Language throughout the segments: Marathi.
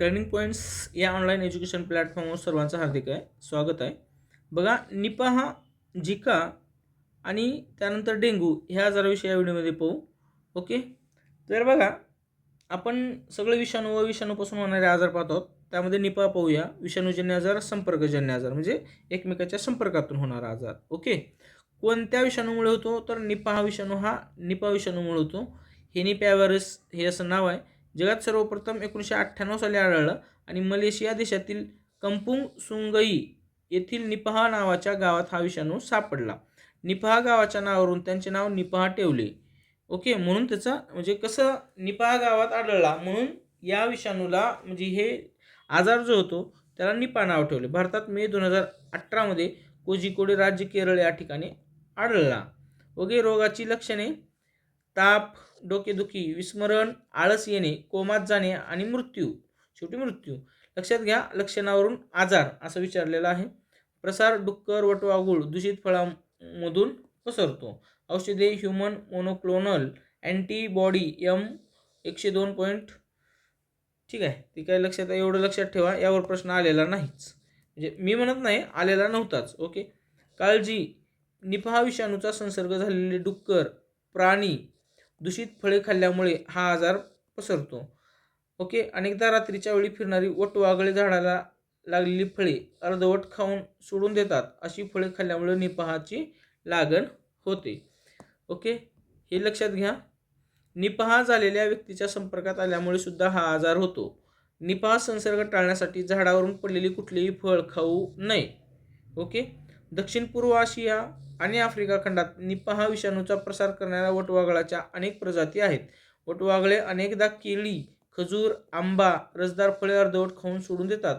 टर्निंग पॉईंट्स या ऑनलाईन एज्युकेशन प्लॅटफॉर्मवर सर्वांचं हार्दिक आहे. स्वागत आहे. बघा निपा हा जिका आणि त्यानंतर डेंगू ह्या आजाराविषयी या व्हिडिओमध्ये पाहू. ओके तर बघा आपण सगळे विषाणू व विषाणूपासून होणारे आजार पाहतो आहोत. त्यामध्ये निपा पाहूया. विषाणूजन्य आजार संपर्कजन्य आजार म्हणजे एकमेकाच्या संपर्कातून होणारा आजार. ओके कोणत्या विषाणूमुळे होतो? तर निपा हा विषाणू हा निपा विषाणूमुळे होतो. हेनिपॅ व्हायरस हे असं नाव आहे. जगात सर्वप्रथम एकोणीसशे अठ्ठ्याण्णव साली आढळलं आणि मलेशिया देशातील कंपुंग सुंगई येथील निपहा नावाच्या गावात हा विषाणू सापडला. निपहा गावाच्या नावावरून त्यांचे नाव निपहा ठेवले. ओके म्हणून त्याचा म्हणजे कसं निपहा गावात आढळला? म्हणून या विषाणूला म्हणजे हे आजार जो होतो त्याला निपा नाव ठेवले. भारतात मे दोन हजार अठरामध्ये कोझिकोडे राज्य केरळ या ठिकाणी आढळला. ओके रोगाची लक्षणे ताप डोकेदुखी विस्मरण आळस येणे कोमात जाणे आणि मृत्यू. शेवटी मृत्यू. लक्षात घ्या लक्षणावरून आजार असं विचारलेलं आहे. प्रसार डुक्कर वटवागुळ दूषित फळांमधून पसरतो. औषधे ह्युमन मोनोक्लोनल अँटीबॉडी एम एकशे दोन पॉईंट ठीक आहे. ती काय लक्षात एवढं लक्षात ठेवा यावर प्रश्न आलेला नाहीच. म्हणजे मी म्हणत नाही आलेला नव्हताच ओके. काळजी निपहा विषाणूचा संसर्ग झालेले डुक्कर प्राणी दूषित फळे खाल्ल्यामुळे हा आजार पसरतो. ओके? अनेकदा रात्रीच्या वेळी फिरणारी वटवागळे झाडाला लागलेली फळे अर्धवट खाऊन सोडून देतात. अशी फळे खाल्ल्यामुळे निपहाची लागण होते. ओके? हे लक्षात घ्या. निपहा झालेल्या व्यक्तीच्या संपर्कात आल्यामुळे सुद्धा हा आजार होतो. निपहा संसर्ग टाळण्यासाठी झाडावरून पडलेली कुठलीही फळ खाऊ नये. ओके? दक्षिण पूर्व आशिया आणि आफ्रिका खंडात निपहा विषाणूचा प्रसार करणाऱ्या वटवागळाच्या अनेक प्रजाती आहेत. वटवागळे अनेकदा केळी खजूर आंबा रसदार फळे अर्धवट खाऊन सोडून देतात.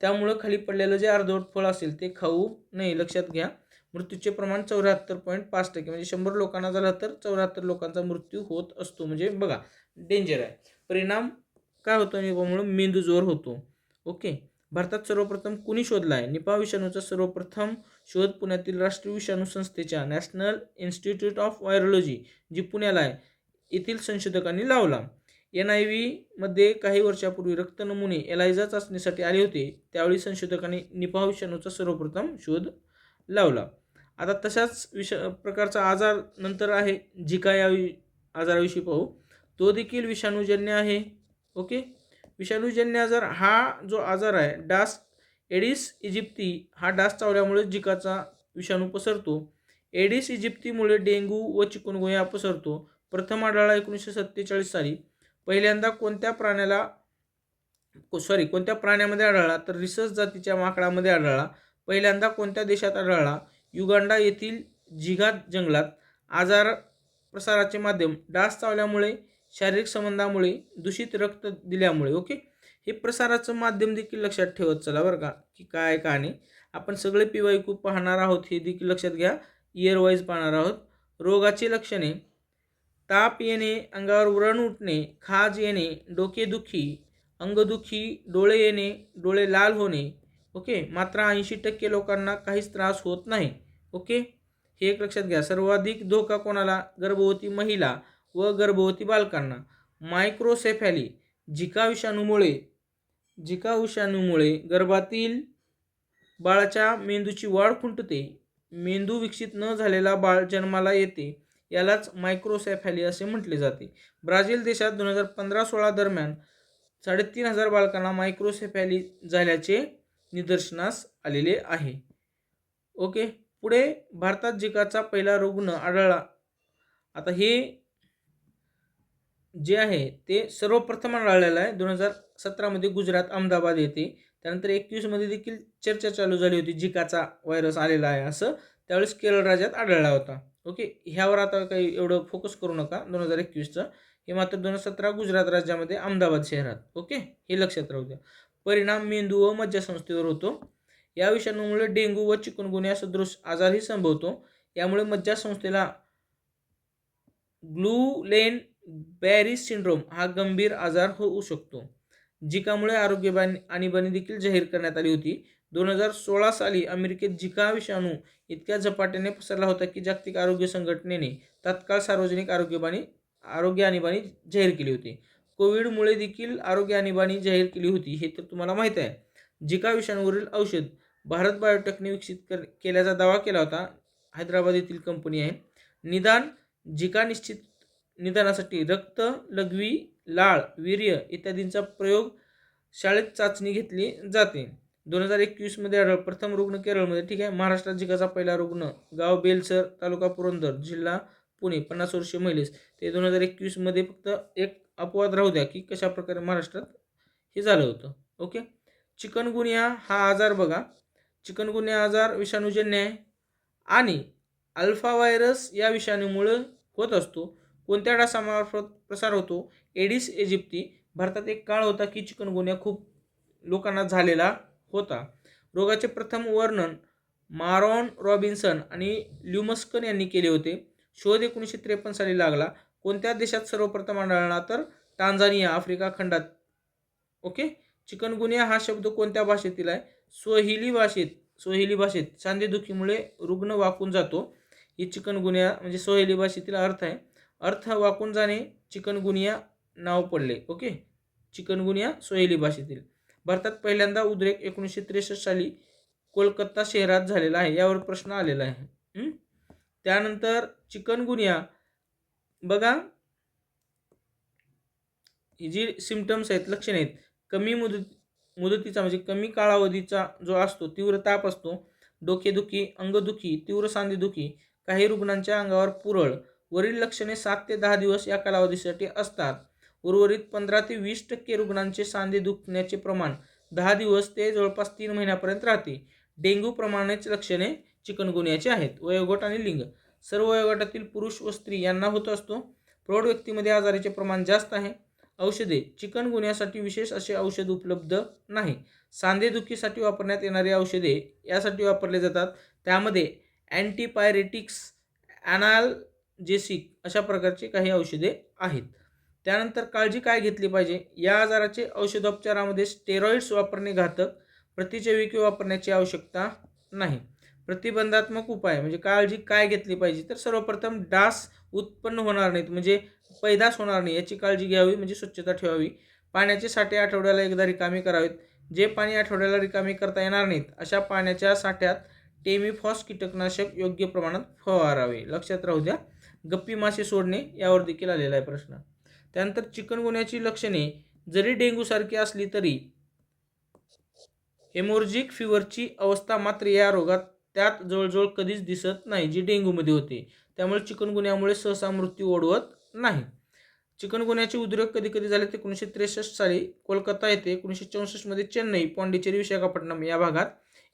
त्यामुळं खाली पडलेलं जे अर्धवट फळ असेल ते खाऊ नये लक्षात घ्या. मृत्यूचे प्रमाण चौऱ्याहत्तर पॉईंट पाच टक्के म्हणजे शंभर लोकांना झालं तर चौऱ्याहत्तर लोकांचा मृत्यू होत असतो. म्हणजे बघा डेंजर आहे. परिणाम काय होतो निपामुळे मेंदूजोर होतो. ओके? भारतात सर्वप्रथम कुणी शोधला आहे? निपा विषाणूचा सर्वप्रथम शोध पुण्यातील राष्ट्रीय विषाणू संस्थेच्या नॅशनल इन्स्टिट्यूट ऑफ व्हायरोलॉजी जी पुण्याला आहे येथील संशोधकांनी लावला. एन आय व्हीमध्ये काही वर्षापूर्वी रक्त नमुने एलायझा चाचणीसाठी आले होते. त्यावेळी संशोधकांनी निपा विषाणूचा सर्वप्रथम शोध लावला. आता तशाच विष प्रकारचा आजार नंतर आहे. झिका या वि आजाराविषयी पाहू. तो देखील विषाणूजन्य आहे. ओके? विषाणूजन्य आजार हा जो आजार आहे डास एडिस इजिप्ती हा डास चावल्यामुळे जिकाचा विषाणू पसरतो. एडिस इजिप्तीमुळे डेंग्यू व चिकनगुया पसरतो. प्रथम आढळला एकोणीसशे सत्तेचाळीस साली. पहिल्यांदा कोणत्या प्राण्याला सॉरी कोणत्या प्राण्यामध्ये आढळला तर रिसर्च जातीच्या माकडामध्ये आढळला. पहिल्यांदा कोणत्या देशात आढळला? युगांडा येथील जिघात जंगलात आजार प्रसाराचे माध्यम डास चावल्यामुळे शारीरिक संबंधामुळे दूषित रक्त दिल्यामुळे ओके? हे प्रसाराचं माध्यम देखील लक्षात ठेवत चला बरं का की काय का नाही आपण सगळे पी पाहणार आहोत हे देखील लक्षात घ्या. इयरवाईज पाहणार आहोत. रोगाची लक्षणे. ताप येणे अंगावर व्रण उठणे खाज येणे डोकेदुखी अंगदुखी डोळे येणे डोळे लाल होणे ओके? मात्र ऐंशी टक्के लोकांना काहीच त्रास होत नाही ओके? हे एक लक्षात घ्या. सर्वाधिक धोका कोणाला? गर्भवती महिला. व गर्भवती बालकांना मायक्रोसेफॅली झिका विषाणूमुळे झिका विषाणूमुळे गर्भातील बाळाच्या मेंदूची वाढ खुंटते. मेंदू विकसित न झालेला बाळ जन्माला येते यालाच मायक्रोसेफॅली असे म्हटले जाते. ब्राझील देशात दोन हजार पंधरा सोळा दरम्यान साडेतीन हजार बालकांना मायक्रोसेफॅली झाल्याचे निदर्शनास आलेले आहे. ओके पुढे भारतात जिकाचा पहिला रुग्ण आढळला. आता हे जे आहे ते सर्वप्रथम आढळलेलं आहे. दोन हजार सतरामध्ये गुजरात अहमदाबाद येथे. त्यानंतर एकवीसमध्ये देखील चर्चा चालू झाली होती. जिकाचा व्हायरस आलेला आहे असं. त्यावेळेस केरळ राज्यात आढळला होता. ओके? ह्यावर आता काही एवढं फोकस करू नका. दोन हजार एकवीसचं. हे मात्र दोन हजार सतरा गुजरात राज्यामध्ये अहमदाबाद शहरात. ओके? हे लक्षात राहू द्या. परिणाम मेंदू व मज्जासंस्थेवर होतो. या विषाणूमुळे डेंग्यू व चिकनगुन्या सदृश आजारही संभवतो. यामुळे मज्जासंस्थेला ग्लूलेन बॅरिस सिंड्रोम हा गंभीर आजार होऊ शकतो झिकामुळे आरोग्यबाणी आणीबाणी देखील जाहीर करण्यात आली होती. दोन हजार सोळा साली अमेरिकेत झिका विषाणू इतक्या झपाट्याने पसरला होता की जागतिक आरोग्य संघटनेने तात्काळ सार्वजनिक आरोग्यबाणी आरोग्य आणीबाणी जाहीर केली होती. कोविडमुळे देखील आरोग्य आणीबाणी जाहीर केली होती हे तर तुम्हाला माहीत आहे. जिका विषाणूवरील औषध भारत बायोटेकने विकसित कर केल्याचा दावा केला होता. हैदराबाद येथील कंपनी आहे. निदान जिका निश्चित निदानासाठी रक्त लघवी लाळ वीर्य इत्यादींचा प्रयोग शाळेत चाचणी घेतली जाते. दोन हजार एकवीसमध्ये आढळ प्रथम रुग्ण केरळमध्ये ठीक आहे? महाराष्ट्रात जिकाचा पहिला रुग्ण गाव बेलसर तालुका पुरंदर जिल्हा पुणे पन्नास वर्षीय महिलेस. ते दोन हजार एकवीसमध्ये फक्त एक अपवाद राहू द्या की कशा प्रकारे महाराष्ट्रात हे झालं होतं. ओके? चिकनगुनिया हा आजार बघा. चिकनगुनिया आजार विषाणूजन्य आहे आणि अल्फा व्हायरस या विषाणूमुळं होत असतो. कोणत्या डासामार्फत प्रसार होतो? एडिस इजिप्ती भारतात एक काळ होता की चिकनगुनिया खूप लोकांना झालेला होता. रोगाचे प्रथम वर्णन मारॉन रॉबिन्सन आणि ल्युमस्कन यांनी केले होते. शोध एकोणीसशे त्रेपन्न साली लागला. कोणत्या देशात सर्वप्रथम आढळला तर? टांझानिया आफ्रिका खंडात. ओके? चिकनगुनिया हा शब्द कोणत्या भाषेतील आहे? स्वहिली भाषेत सोहेली भाषेत. सांधेदुखीमुळे रुग्ण वाकून जातो. ही चिकनगुनिया म्हणजे सोहेली भाषेतील अर्थ आहे. अर्थ वाकून जाणे चिकनगुनिया नाव पडले ओके? चिकनगुनिया सोहेली भाषेतील. भारतात पहिल्यांदा उद्रेक एकोणीसशे त्रेसष्ट साली कोलकाता शहरात झालेला आहे यावर प्रश्न आलेला आहे. त्यानंतर चिकनगुनिया बघा. ही जी सिमटम्स आहेत लक्षणे आहेत कमी मुदत मुदतीचा म्हणजे कमी कालावधीचा जो असतो तीव्र ताप असतो डोकेदुखी अंगदुखी तीव्र सांधेदुखी काही रुग्णांच्या अंगावर पुरळ वरील लक्षणे सात ते दहा दिवस या कालावधीसाठी असतात. उर्वरित पंधरा ते वीस टक्के रुग्णांचे सांधे दुखण्याचे प्रमाण दहा दिवस ते जवळपास तीन महिन्यापर्यंत राहते. डेंग्यू प्रमाणेच लक्षणे चिकनगुन्याचे आहेत. वयोगट आणि लिंग. सर्व वयोगटातील पुरुष व स्त्री यांना होत असतो. प्रौढ व्यक्तीमध्ये आजाराचे प्रमाण जास्त आहे. औषधे. चिकनगुन्यासाठी विशेष असे औषध उपलब्ध नाही. सांधेदुखीसाठी वापरण्यात येणारी औषधे यासाठी वापरले जातात. त्यामध्ये अँटीपायरेटिक्स जेसिक अशा प्रकारची काही औषधे आहेत. त्यानंतर काळजी काय घेतली पाहिजे? या आजाराचे औषधोपचारामध्ये स्टेरॉइड्स वापरणे घातक प्रतिजैविके वापरण्याची आवश्यकता नाही. प्रतिबंधात्मक उपाय म्हणजे काळजी काय घेतली पाहिजे? तर सर्वप्रथम डास उत्पन्न होणार नाहीत म्हणजे पैदास होणार नाही याची काळजी घ्यावी म्हणजे स्वच्छता ठेवावी. पाण्याचे साठे आठवड्याला एकदा रिकामी करावेत. जे पाणी आठवड्याला रिकामी करता येणार नाहीत अशा पाण्याच्या साठ्यात टेमिफॉस कीटकनाशक योग्य प्रमाणात फवारावे. लक्षात राहू द्या. गप्पी मासे सोडणे यावर देखील आलेला आहे प्रश्न. त्यानंतर चिकनगुन्याची लक्षणे. जरी डेंग्यूसारखी असली तरी हेमोर्जिक फिवरची अवस्था मात्र या रोगात त्यात जवळजवळ कधीच दिसत नाही जी डेंग्यूमध्ये होते. त्यामुळे चिकनगुन्यामुळे सहसा मृत्यू ओढवत नाही. चिकनगुन्याचे उद्रेक कधी कधी झाले ते एकोणीसशे त्रेसष्ट साली कोलकाता येथे एकोणीसशे चौसष्टमध्ये चेन्नई पॉंडिचेरी विशाखापट्टणम या भागात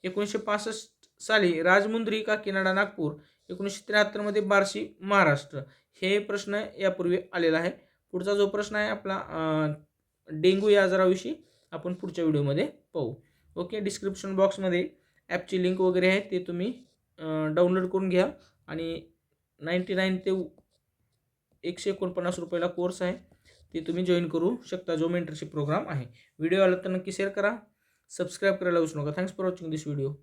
एकोणीसशे पासष्ट साली राजमुंद्री काकीनाडा नागपूर एकोणीसशे त्र्याहत्तरमध्ये बार्शी महाराष्ट्र. हे प्रश्न यापूर्वी आलेला आहे. पुढचा जो प्रश्न आहे आपला डेंग्यू या आजाराविषयी आपण पुढच्या व्हिडिओमध्ये पाहू. ओके डिस्क्रिप्शन बॉक्समध्ये ॲपची लिंक वगैरे आहे ते तुम्ही डाउनलोड करून घ्या. आणि नाईंटी नाईन ते एकशे एकोणपन्नास रुपयाला कोर्स आहे. ते तुम्ही जॉईन करू शकता जो मेंटरशिप प्रोग्राम आहे. व्हिडिओ आला तर नक्की शेअर करा. सबस्क्राईब करायला विसरू नका. Thanks for watching this video